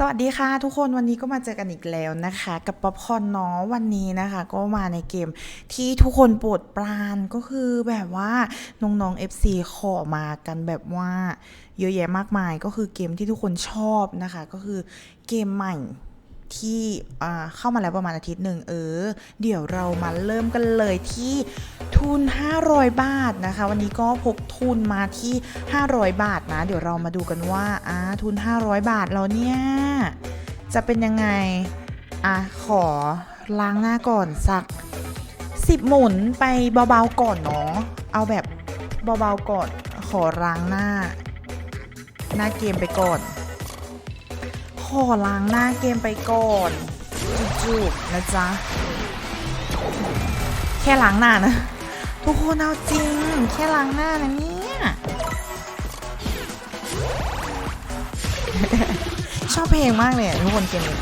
สวัสดีค่ะทุกคนวันนี้ก็มาเจอกันอีกแล้วนะคะ กับป๊อปคอนเนาะวันนี้นะคะ ก็มาในเกมที่ทุกคนโปรดปรานก็คือแบบว่าน้องๆ FC ขอมากันแบบว่าเยอะแยะมากมายก็คือเกมที่ทุกคนชอบนะคะ ก็คือเกมใหม่ ที่เข้ามาแล้วประมาณอาทิตย์หนึ่งเออ เดี๋ยวเรามาเริ่มกันเลยที่ทุน 500 บาทนะคะ วันนี้ก็พกทุนมาที่ 500 บาทนะ เดี๋ยวเรามาดูกันว่าอ่าทุน 500 บาทเราเนี่ย จะเป็นยังไง อะ ขอล้างหน้าก่อนสัก 10 หมุนไปเบาๆก่อนเนาะเอาแบบเบาๆก่อนขอล้างหน้า หน้าเกมไปก่อน ขอล้างหน้าเกมไปก่อนจุกๆนะจ๊ะ แค่ล้างหน้านะ ทุกคนเอาจริง แค่ล้างหน้านะเนี่ย ชอบเพลงมากเลยทุกคนเกมนี้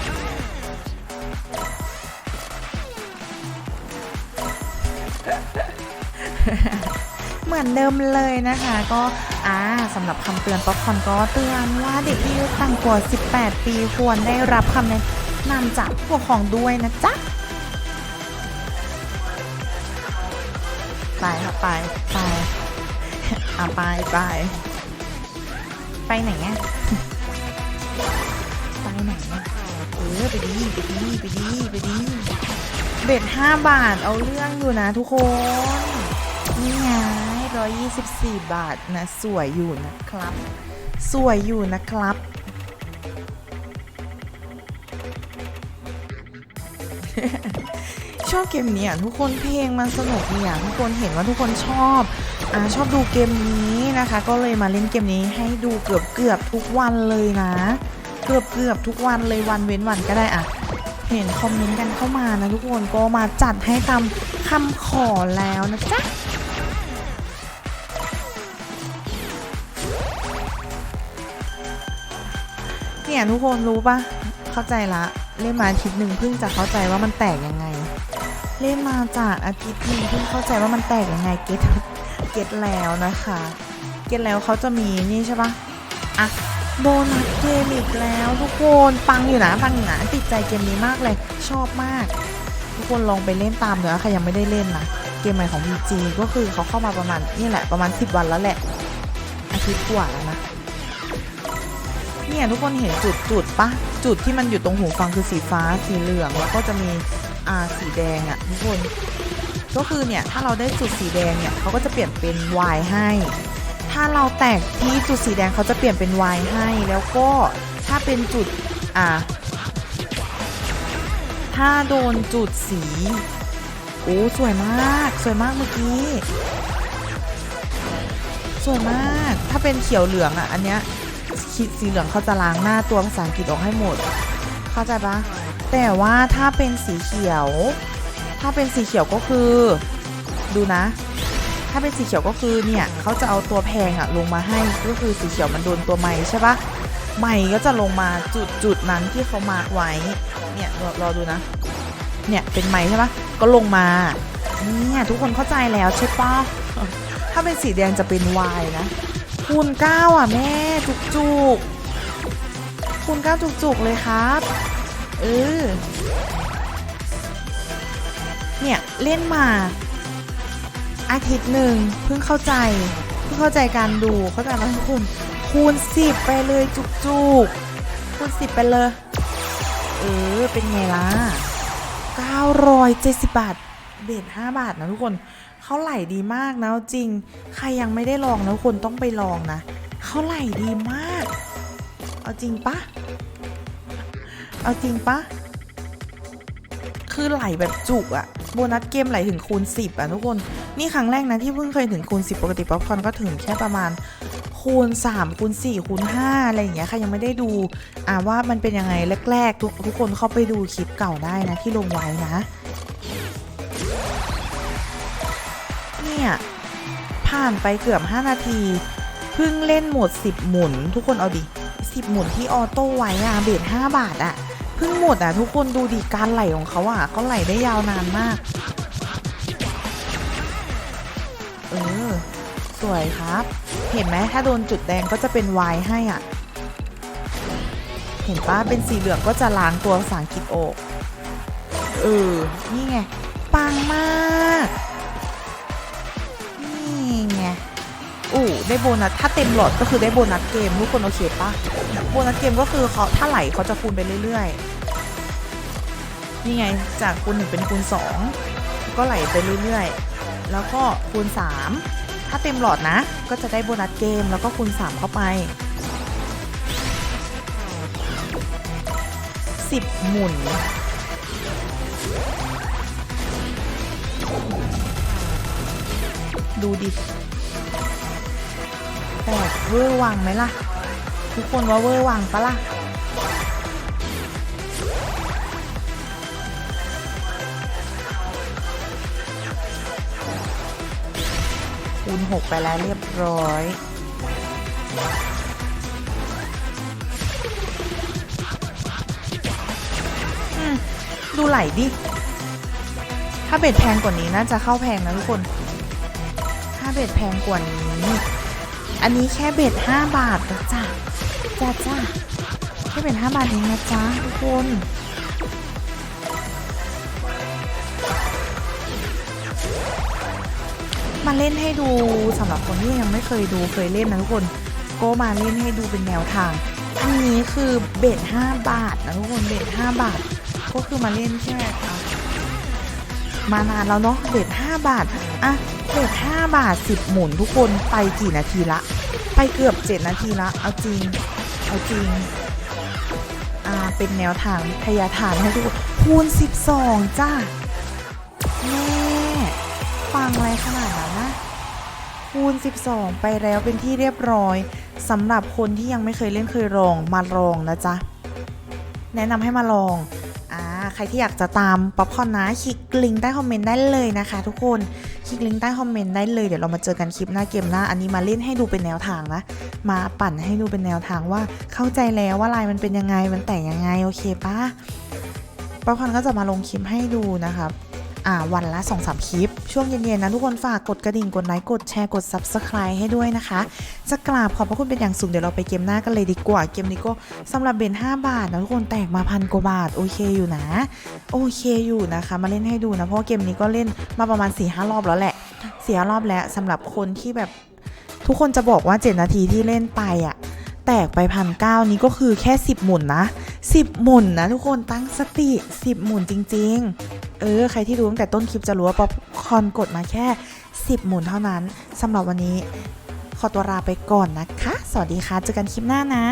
เหมือนเดิมเลยนะคะ ก็อ่าสำหรับคำเตือนป๊อปคอนก็เตือนว่าเด็กที่อายุต่ำกว่า 18 ปีควรได้รับคำแนะนำจากผู้ปกครองด้วยนะจ๊ะไปค่ะไปไปอะไปไปไปไหนอะไปไหนอะเออไปดีไปดีไปดีไปดีเบ็ดห้าบาทเอาเรื่องอยู่นะทุกคน นี่ไง ร้อยยี่สิบสี่บาทนะ สวยอยู่นะครับ สวยอยู่นะครับ ชอบเกมนี้อะทุกคนเพลงมันสนุกดีอะทุกคนเห็นว่าทุกคนชอบอชอบดูเกมนี้นะคะ ก็เลยมาเล่นเกมนี้ให้ดูเกือบเกือบทุกวันเลยนะ เกือบเกือบทุกวันเลยวันเว้นวันก็ได้อะเห็นคอมเมนต์กันเข้ามานะทุกคนก็มาจัดให้ตามคำขอแล้วนะจ๊ะ เนี่ยทุกคนรู้ปะเข้าใจละ เล่นมาอาทิตย์หนึ่งเพิ่งจะเข้าใจว่ามันแตกยังไง เล่นมาจากอาทิตย์หนึ่งเพิ่งเข้าใจว่ามันแตกยังไงเก็ตเก็ตแล้วนะคะ เก็ตแล้วเขาจะมีนี่ใช่ปะอะโบนัสเกมอีกแล้วทุกคนปังอยู่นะปังอยู่นะติดใจเกมนี้มากเลยชอบมาก ทุกคนลองไปเล่นตามเนื้อะใครยังไม่ได้เล่นนะเกมใหม่ของ PG ก็คือเขาเข้ามาประมาณนี่แหละประมาณ 10 วันแล้วแหละ อาทิตย์กว่าแล้วนะ เนี่ยทุกคนเห็นจุดจุดปะจุดที่มันอยู่ตรงหูฟังคือสีฟ้าสีเหลือง แล้วก็จะมีอ่าสีแดงอะ่ะทุกคนก็คือเนี่ยถ้าเราได้จุดสีแดงเนี่ยเขาก็จะเปลี่ยนเป็น Y ให้ ถ้าเราแตกที่จุดสีแดงเขาจะเปลี่ยนเป็น Y ให้ แล้วก็ถ้าเป็นจุดอ่าถ้าโดนจุดสีโอ้สวยมาก สวยมากเมื่อกี้ สวยมาก ถ้าเป็นเขียวเหลืองอะ อันเนี้ย สีเหลืองเขาจะล้างหน้าตัวภาษาอังกฤษออกให้หมด เข้าใจปะแต่ว่าถ้าเป็นสีเขียว ถ้าเป็นสีเขียวก็คือ ดูนะ ถ้าเป็นสีเขียวก็คือเนี่ยเขาจะเอาตัวแพงอะลงมาให้ก็คือสีเขียวมันโดนตัวไม้ใช่ปะไม้ก็จะลงมาจุดจุดนั้นที่เขามาร์กไว้เนี่ยรอรอดูนะ เนี่ยเป็นไม้ใช่ปะก็ลงมาเนี่ยทุกคนเข้าใจแล้วใช่ปะถ้าเป็นสีแดงจะเป็น Y นะ คูณเก้าอะแม่จุกจุกคูณเก้าจุกจุกเลยครับเออเนี่ยเล่นมา อาทิตย์หนึ่งเพิ่งเข้าใจ เพิ่งเข้าใจการดูเข้าใจไหมทุกคนคูณสิบไปเลยจุกจุกคูณสิบไปเลยเออเป็นไงล่ะ970 บาท เบท5บาทนะทุกคน เขาไหลดีมากนะจริง ใครยังไม่ได้ลองนะคนต้องไปลองนะเขาไหลดีมาก เอาจริงปะเอาจริงปะคือไหลแบบจุกอะโบนัสเกมไหลถึงคูณ 10อะทุกคน นี่ครั้งแรกนะที่เพิ่งเคยถึงคูณ 10 ปกติป๊อปคอนก็ถึงแค่ประมาณคูณ 3 คูณ 4 คูณ 5 อะไรอย่างเงี้ยใครยังไม่ได้ดูอ่าว่ามันเป็นยังไงแรกๆ ทุกทุกคนเข้าไปดูคลิปเก่าได้นะที่ลงไว้นะ เนี่ย ผ่านไปเกือบ 5 นาทีเพิ่งเล่นหมด 10 หมุน ทุกคนเอาดิ 10 หมุนที่ออโต้ไว้อะเบท5บาทอะเพิ่งหมดอะทุกคนดูดิการไหลของเขาอะเขาไหลได้ยาวนานมาก เออ สวยครับ เห็นไหมถ้าโดนจุดแดงก็จะเป็น Y ให้อะ เห็นปะเป็นสีเหลืองก็จะล้างตัวภาษาอังกฤษออก เออ นี่ไง ปังมาก ได้โบนัสถ้าเต็มหลอดก็คือได้โบนัสเกมทุกคนโอเคปะโบนัสเกมก็คือเขาถ้าไหลเขาจะคูณไปเรื่อยๆ นี่ไงจากคูณหนึ่งเป็นคูณสองก็ไหลไปเรื่อยๆ แล้วก็คูณสามถ้าเต็มหลอดนะ ก็จะได้โบนัสเกมแล้วก็คูณสามเข้าไปสิบหมุนดูดิ แตกเวอร์วังไหมล่ะ ทุกคนว่าเวอร์วังปะล่ะคูณหกไปแล้วเรียบร้อยดูไหลดิ ถ้าเบ็ดแพงกว่านี้น่าจะเข้าแพงนะทุกคน ถ้าเบ็ดแพงกว่านี้ อันนี้แค่เบ็ดห้าบาทนะจ้ะจ้าจ้าแค่เบ็ดห้าบาทเองนะจ๊ะทุกคนมาเล่นให้ดูสำหรับคนที่ยังไม่เคยดูเคยเล่นนะทุกคนก็มาเล่นให้ดูเป็นแนวทาง อันนี้คือเบ็ด5บาทนะทุกคนเบ็ด5บาท ก็คือมาเล่นแค่ มานานแล้วเนาะเบ็ด5บาทอะเบ็ด5บาท 10 หมุนทุกคนไปกี่นาทีละ ไปเกือบ 7 นาทีละ เอาจริง เอาจริง อ่า เป็นแนวทางทยาทานให้ทุกคนคูณ 12 จ้าแม่ฟังอะไรขนาดนั้นนะคูณ 12 ไปแล้วเป็นที่เรียบร้อยสำหรับคนที่ยังไม่เคยเล่นเคยลองมาลองนะจ๊ะแนะนำให้มาลอง ใครที่อยากจะตามป๊อปคอนนะคลิกลิงก์ใต้คอมเมนต์ได้เลยนะคะทุกคนคลิกลิงก์ใต้คอมเมนต์ได้เลยเดี๋ยวเรามาเจอกันคลิปหน้าเกมหน้าอันนี้มาเล่นให้ดูเป็นแนวทางนะ มาปั่นให้ดูเป็นแนวทางว่าเข้าใจแล้วว่าลายมันเป็นยังไงมันแต่งยังไงโอเคปะป๊อปคอนก็จะมาลงคลิปให้ดูนะครับ วันละ2อสคลิป ช่วงเย็นๆนะทุกคนฝากกดกระดิ่งกดไลค์กดแชร์กด Subscribe ให้ด้วยนะคะ จะกราบขอบพระคุณเป็นอย่างสูงเดี๋ยวเราไปเกมหน้ากันเลยดีกว่าเกมนี้ก็สำหรับเบน5 บาทนะทุกคนแตกมาพันกว่าบาทโอเคอยู่นะ โอเคอยู่นะคะ มาเล่นให้ดูนะเพราะเกมนี้ก็เล่นมาประมาณ4ีหรอบแล้วแหละ4ีหรอบแล้วสำหรับคนที่แบบทุกคนจะบอกว่า 7 นาทีที่เล่นไปอะแตกไปพันเก้านี้ก็คือแค่ 10 หมุนนะ 10 หมุนนะทุกคนตั้งสติ 10 หมุนจริง ๆ เออ ใครที่ดูตั้งแต่ต้นคลิปจะรู้ว่าป๊อปคอนกดมาแค่ 10 หมุนเท่านั้นสำหรับวันนี้ ขอตัวลาไปก่อนนะคะ สวัสดีค่ะ เจอกันคลิปหน้านะ